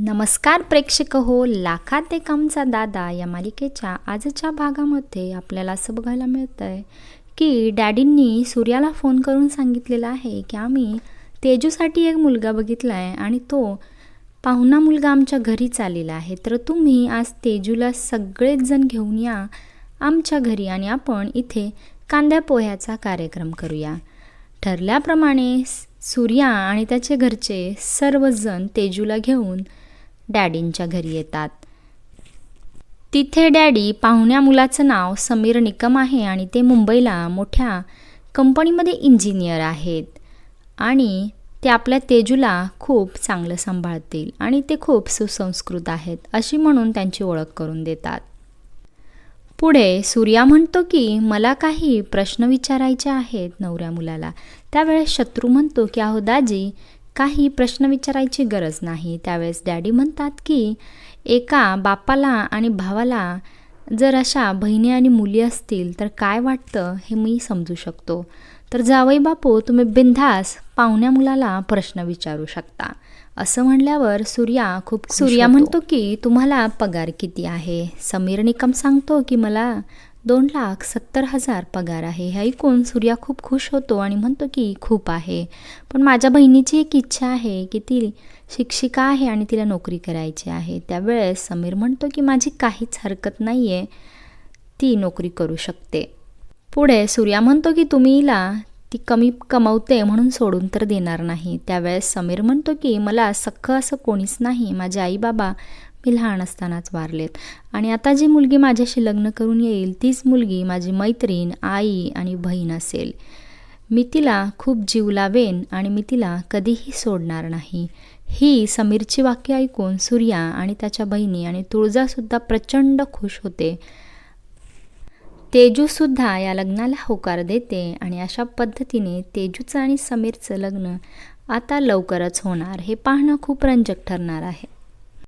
नमस्कार प्रेक्षक हो लाखात एक आमचा दादा या मालिकेच्या आजच्या भागामध्ये आपल्याला असं बघायला मिळतं आहे की डॅडींनी सूर्याला फोन करून सांगितलेलं आहे की आम्ही तेजूसाठी एक मुलगा बघितला आहे आणि तो पाहुणा मुलगा आमच्या घरी चाललेला आहे. तर तुम्ही आज तेजूला सगळेच जण घेऊन या आमच्या घरी आणि आपण इथे कांद्या पोह्याचा कार्यक्रम करूया. ठरल्याप्रमाणे सूर्या आणि त्याचे घरचे सर्वजण तेजूला घेऊन डॅडींच्या घरी येतात. तिथे डॅडी पाहुण्या मुलाचं नाव समीर निकम आहे आणि ते मुंबईला मोठ्या कंपनीमध्ये इंजिनियर आहेत. आणि ते आपल्या तेजूला खूप चांगलं सांभाळतील आणि ते खूप सुसंस्कृत आहेत अशी म्हणून त्यांची ओळख करून देतात. पुढे सूर्या म्हणतो की मला काही प्रश्न विचारायचे आहेत नवऱ्या मुलाला. त्यावेळेस शत्रू म्हणतो की अहो दाजी काही प्रश्न विचारायची गरज नाही. त्यावेळेस डॅडी म्हणतात की एका बापाला आणि भावाला जर अशा बहिणी आणि मुली असतील तर काय वाटतं हे मी समजू शकतो. तर जावई बापू तुम्ही बिनधास पाहुण्या मुलाला प्रश्न विचारू शकता. असं म्हणल्यावर सूर्या खूप सूर्या म्हणतो की तुम्हाला पगार किती आहे? समीर निकम सांगतो की मला दोन लाख सत्तर हजार पगार आहे. हे ऐकून सूर्या खूप खुश होतो आणि म्हणतो की खूप आहे. पण माझ्या बहिणीची एक इच्छा आहे की ती शिक्षिका आहे आणि तिला नोकरी करायची आहे. त्यावेळेस समीर म्हणतो की माझी काहीच हरकत नाही आहे ती नोकरी करू शकते. पुढे सूर्या म्हणतो की तुम्ही हिला ती कमी कमवते म्हणून सोडून तर देणार नाही. त्यावेळेस समीर म्हणतो की मला सख्खं असं कोणीच नाही. माझे आई बाबा मी लहान असतानाच वारलेत. आणि आता जी मुलगी माझ्याशी लग्न करून येईल तीच मुलगी माझी मैत्रीण आई आणि बहीण असेल. मी तिला खूप जीव लावेन आणि मी तिला कधीही सोडणार नाही. ही समीरची वाक्य ऐकून सूर्या आणि त्याच्या बहिणी आणि तुळजासुद्धा प्रचंड खुश होते. तेजूसुद्धा या लग्नाला होकार देते आणि अशा पद्धतीने तेजूचं आणि समीरचं लग्न आता लवकरच होणार हे पाहणं खूप रंजक ठरणार आहे.